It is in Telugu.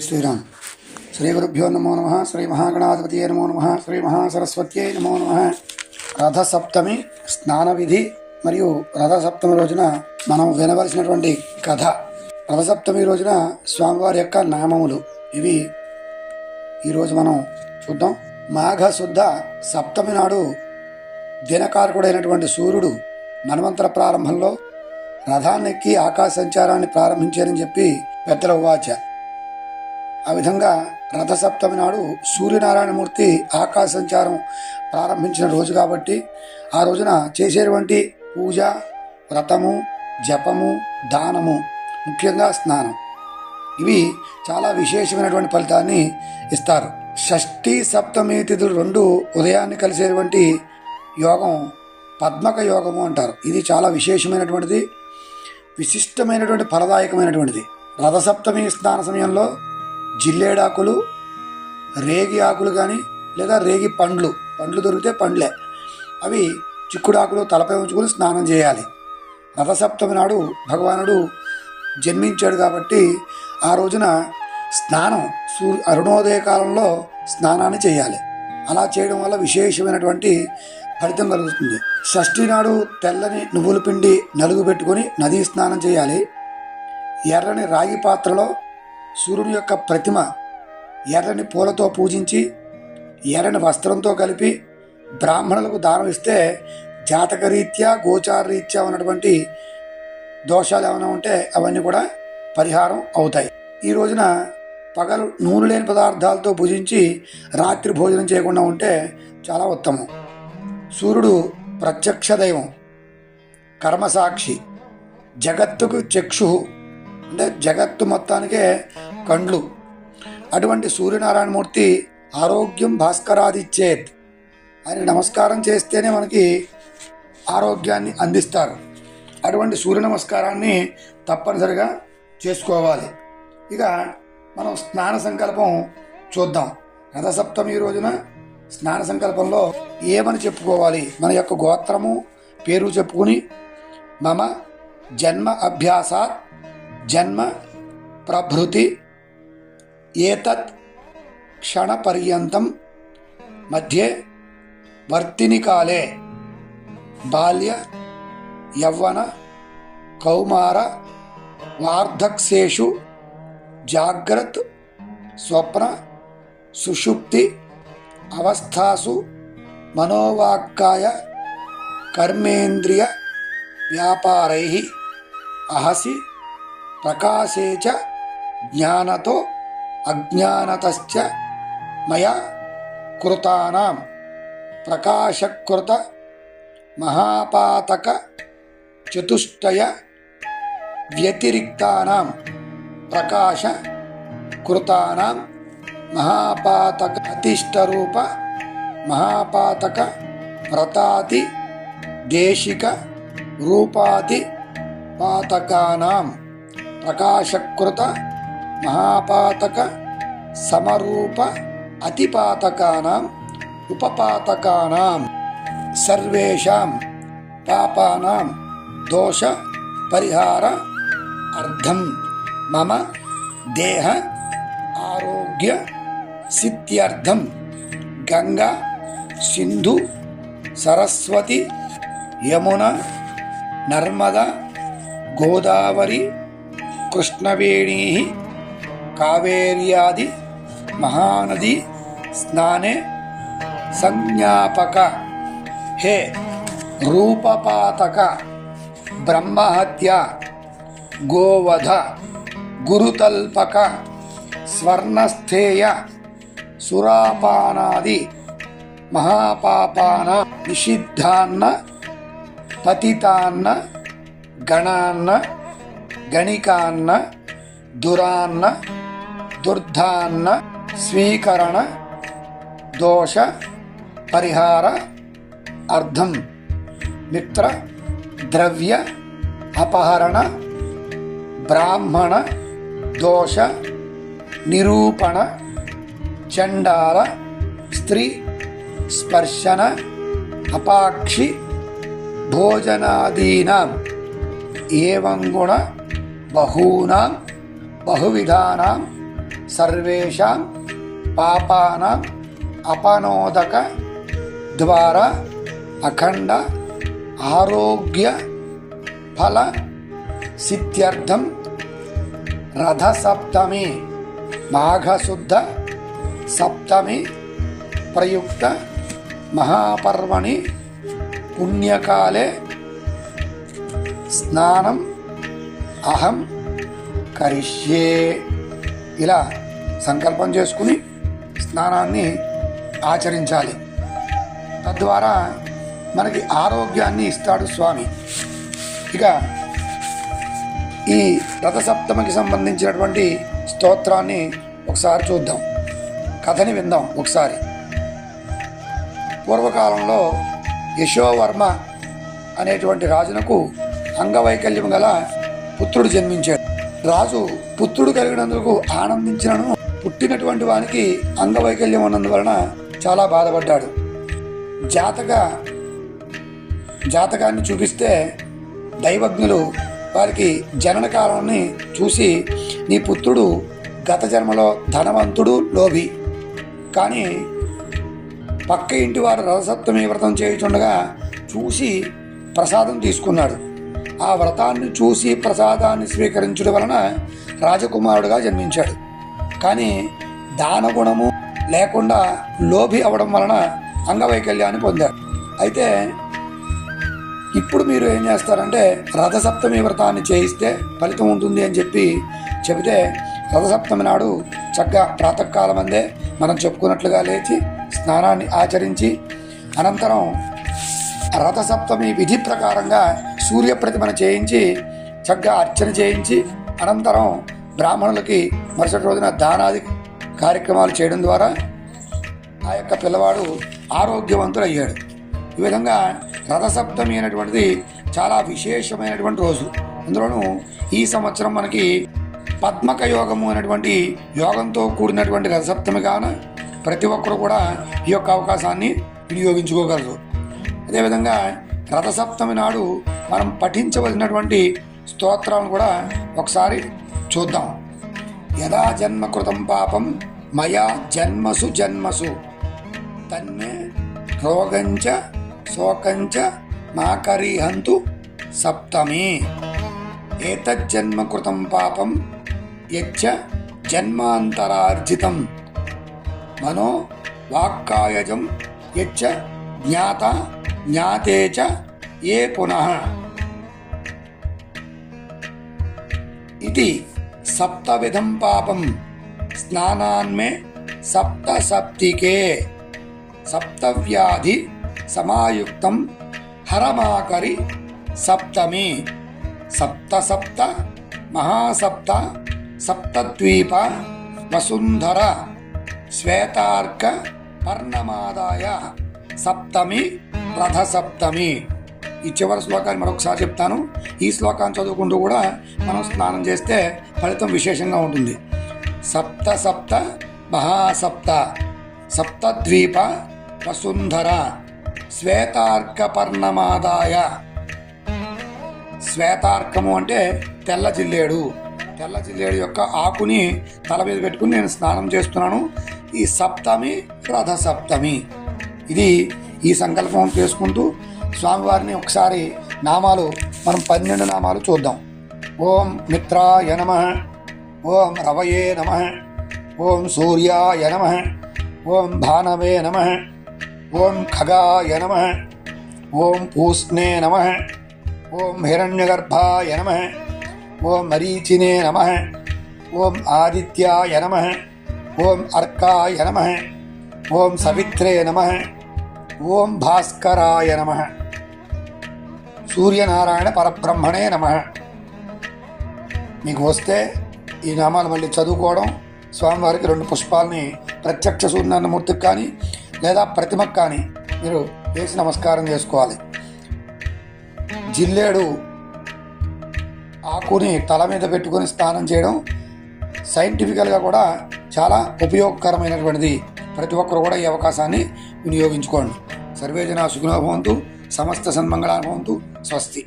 శ్రీరామ్. శ్రీ గురుభ్యో నమో నమ శ్రీ మహాగణాధిపతి నమో నమ శ్రీ మహాసరస్వత్యై నమో నమ. రథసప్తమి స్నాన విధి మరియు రథసప్తమి రోజున మనం వినవలసినటువంటి కథ. రథసప్తమి రోజున స్వామివారి యొక్క నామములు. ఇవి ఈరోజు మనం చూద్దాం. మాఘశుద్ధ సప్తమి నాడు దినకారకుడైనటువంటి సూర్యుడు మన్వంతర ప్రారంభంలో రథాన్నెక్కి ఆకాశ సంచారాన్ని ప్రారంభించారని చెప్పి పెద్దల ఉవాచ. ఆ విధంగా రథసప్తమి నాడు సూర్యనారాయణమూర్తి ఆకాశ సంచారం ప్రారంభించిన రోజు కాబట్టి ఆ రోజున చేసేటువంటి పూజ వ్రతము జపము దానము ముఖ్యంగా స్నానం. ఇవి చాలా విశేషమైనటువంటి ఫలితాన్ని ఇస్తారు. షష్ఠి సప్తమి తిథులు రెండు ఉదయాన్ని కలిసేటువంటి యోగం పద్మక యోగము అంటారు. ఇది చాలా విశేషమైనటువంటిది విశిష్టమైనటువంటి ఫలదాయకమైనటువంటిది. రథసప్తమి స్నాన సమయంలో జిల్లేడాకులు రేగి ఆకులు కానీ లేదా రేగి పండ్లు. పండ్లు దొరికితే పండ్లే. అవి చిక్కుడాకులు తలపై ఉంచుకొని స్నానం చేయాలి. రథసప్తమి నాడు భగవానుడు జన్మించాడు కాబట్టి ఆ రోజున స్నానం సూర్య అరుణోదయ కాలంలో స్నానాన్ని చేయాలి. అలా చేయడం వల్ల విశేషమైనటువంటి ఫలితం కలుగుతుంది. షష్ఠి నాడు తెల్లని నువ్వుల పిండి నలుగు పెట్టుకొని నదీ స్నానం చేయాలి. ఎర్రని రాగి పాత్రలో సూర్యుని యొక్క ప్రతిమ ఎర్రని పూలతో పూజించి ఎర్రని వస్త్రంతో కలిపి బ్రాహ్మణులకు దానం ఇస్తే జాతకరీత్యా గోచారరీత్యా ఉన్నటువంటి దోషాలు ఏమైనా ఉంటే అవన్నీ కూడా పరిహారం అవుతాయి. ఈ రోజున పగలు నూనె లేని పదార్థాలతో భుజించి రాత్రి భోజనం చేయకుండా ఉంటే చాలా ఉత్తమం. సూర్యుడు ప్రత్యక్ష దైవం కర్మసాక్షి జగత్తుకు చక్షు అంటే జగత్తు మొత్తానికే కండ్లు. అటువంటి సూర్యనారాయణమూర్తి ఆరోగ్యం భాస్కరాదిచ్చేత్ ఆయన నమస్కారం చేస్తేనే మనకి ఆరోగ్యాన్ని అందిస్తారు. అటువంటి సూర్య నమస్కారాన్ని తప్పనిసరిగా చేసుకోవాలి. ఇక మనం స్నాన సంకల్పం చూద్దాం. రథసప్తమి రోజున స్నాన సంకల్పంలో ఏమని చెప్పుకోవాలి? మన యొక్క గోత్రము పేరు చెప్పుకుని మమ జన్మ అభ్యాసాత్ जन्म, प्रभृति क्षणपर्यत क्षणपर्यन्तं मध्ये वर्तिनिकाले बाल्य, यौवन, कौमार, वार्धक्सेषु, जाग्रत, स्वप्न, सुषुप्ति, अवस्थासु, मनोवाक्काय कर्मेन्द्रियव्यापारैः अहसि। ప్రకాశే చ జ్ఞానతో అజ్ఞానతశ్చ మయా కృతానాం. ప్రకాశకృత మహాపాతక చతుష్టయ వ్యతిరిక్తానాం. ప్రకాశ కృతానాం మహాపాతక అతిష్టరూప మహాపాతక వ్రతాతి దేశిక రూపాతి పాతకానాం. ప్రకాశకృత మహాపాతక సమరూప అతిపాతకానాం ఉపపాతకానాం సర్వేషాం పాపానాం దోష పరిహార అర్థం. మమ దేహ ఆరోగ్య సిద్ధ్యర్థం. గంగా సింధు సరస్వతి యమున నర్మద గోదావరి कृष्णवेणी कावेरियादि महानदी स्नाने संज्ञापक। हे रूपपातक, ब्रह्महत्या, गोवध, गुरुतल्पक, स्वर्णस्थेय, सुरापानादि ಮಹಾಪಾಪಾನ निषिद्धान्न, पतितान्न, गणान्न గణికాన్న దురాన్న దుర్ధాన్న స్వీకరణ దోష పరిహార అర్థం మిత్ర ద్రవ్య అపహరణ బ్రాహ్మణ దోష నిరూపణ చండాల స్త్రీ స్పర్శన అపాక్షి భోజనాదీనాం ఏవం గుణ బహూనాం బహువిధానాం సర్వేషాం పాపానాం అపనోదక ద్వారా అఖండ ఆరోగ్య ఫల సిత్యర్థం రథసప్తమి మాఘశుద్ధ సప్తమి ప్రయుక్త మహాపర్వణి పుణ్యకాలే స్నానం అహం కరిష్యే. ఇలా సంకల్పం చేసుకుని స్నానాన్ని ఆచరించాలి. తద్వారా మనకి ఆరోగ్యాన్ని ఇస్తాడు స్వామి. ఇక ఈ రథసప్తమికి సంబంధించినటువంటి స్తోత్రాన్ని ఒకసారి చూద్దాం. కథని విందాం ఒకసారి. పూర్వకాలంలో యశోవర్మ అనేటువంటి రాజునకు అంగవైకల్యం గల పుత్రుడు జన్మించాడు. రాజు పుత్రుడు కలిగినందుకు ఆనందించినను. పుట్టినటువంటి వానికి అంగవైకల్యం ఉన్నందువలన చాలా బాధపడ్డాడు. జాతక జాతకాన్ని చూపిస్తే దైవజ్ఞులు వారికి జనన కాలాన్ని చూసి నీ పుత్రుడు గత జన్మలో ధనవంతుడు లోభి. కానీ పక్క ఇంటి వారు రథసప్తమి వ్రతం చేయుచుండగా చూసి ప్రసాదం తీసుకున్నాడు. ఆ వ్రతాన్ని చూసి ప్రసాదాన్ని స్వీకరించడం వలన రాజకుమారుడుగా జన్మించాడు. కానీ దానగుణము లేకుండా లోభి అవడం వలన అంగవైకల్యాన్ని పొందాడు. అయితే ఇప్పుడు మీరు ఏం చేస్తారంటే రథసప్తమి వ్రతాన్ని చేయిస్తే ఫలితం ఉంటుంది అని చెప్పి చెబితే రథసప్తమి నాడు చక్కగా ప్రాతకాలం అందే మనం చెప్పుకున్నట్లుగా లేచి స్నానాన్ని ఆచరించి అనంతరం రథసప్తమి విధి ప్రకారంగా సూర్య ప్రతిమను చేయించి చక్కగా అర్చన చేయించి అనంతరం బ్రాహ్మణులకి మరుసటి రోజున దానాది కార్యక్రమాలు చేయడం ద్వారా ఆ యొక్క పిల్లవాడు ఆరోగ్యవంతుడు అయ్యాడు ఈ విధంగా రథసప్తమి అనేటువంటిది చాలా విశేషమైనటువంటి రోజు. అందులోనూ ఈ సంవత్సరం మనకి పద్మక యోగము అనేటువంటి యోగంతో కూడినటువంటి రథసప్తమి కాన ప్రతి ఒక్కరు కూడా ఈ యొక్క అవకాశాన్ని వినియోగించుకోగలరు. అదేవిధంగా రథసప్తమి నాడు మనం పఠించవలసినటువంటి స్తోత్రాలను కూడా ఒకసారి చూద్దాం. యదా జన్మకృతం పాపం మయా జన్మసు జన్మసు. తన్మే రోగంచ శోకంచ మాకరీహంతు సప్తమి. ఏతజ్జన్మకృతం పాపం యచ్చ జన్మాంతరార్జితం. మనో వాక్కాయజం యచ్చ జ్ఞాత జ్ఞాతే చ ఏ పునః ఇది సప్తవిధం పాపం స్నానాన్మే సప్త సప్తికే సప్తవ్యాధి సమాయుక్తం హరమాకరి సప్తమి సప్త సప్త మహాసప్త సప్తద్వీప వసుంధర సప్తమి రథ సప్తమి ఈ చివరి శ్లోకాన్ని మరొకసారి చెప్తాను. ఈ శ్లోకాన్ని చదువుకుంటూ కూడా మనం స్నానం చేస్తే ఫలితం విశేషంగా ఉంటుంది. సప్త సప్త మహాసప్త సప్తద్వీప వసుంధర శ్వేతార్కపర్ణమాదాయ. శ్వేతార్కము అంటే తెల్ల జిల్లేడు. తెల్ల జిల్లేడు యొక్క ఆకుని తల మీద పెట్టుకుని నేను స్నానం చేస్తున్నాను. ఈ సప్తమి రథ సప్తమి ఇది ఈ సంకల్పం చేసుకుంటూ స్వామివారిని ఒకసారి నామాలు మనం పన్నెండు నామాలు చూద్దాం. ఓం మిత్రాయ నమ. ఓం రవయే నమ. ఓం సూర్యాయ నమ. ఓం భానవే నమ. ఓం ఖగాయ నమ. ఓం పూష్ణే నమ. ఓం హిరణ్యగర్భాయ నమ. ఓం మరీచినే నమ. ఓం ఆదిత్యాయ నమ. ఓం అర్కాయ నమ. ఓం సవిత్రే నమ. ఓం భాస్కరాయ నమ. సూర్యనారాయణ పరబ్రహ్మణే నమ. మీకు వస్తే ఈ నామాలు మళ్ళీ చదువుకోవడం స్వామివారికి రెండు పుష్పాలని ప్రత్యక్ష సూర్యనారాయణమూర్తికి కానీ లేదా ప్రతిమకు కానీ మీరు వేసి నమస్కారం చేసుకోవాలి. జిల్లేడు ఆకుని తల మీద పెట్టుకొని స్నానం చేయడం సైంటిఫికల్గా కూడా చాలా ఉపయోగకరమైనటువంటిది. ప్రతి ఒక్కరు కూడా ఈ అవకాశాన్ని వినియోగించుకోండి. సర్వేజన సుఖినో భవంతు సమస్త సన్మంగళాభవంతు భవంతు స్వస్తి.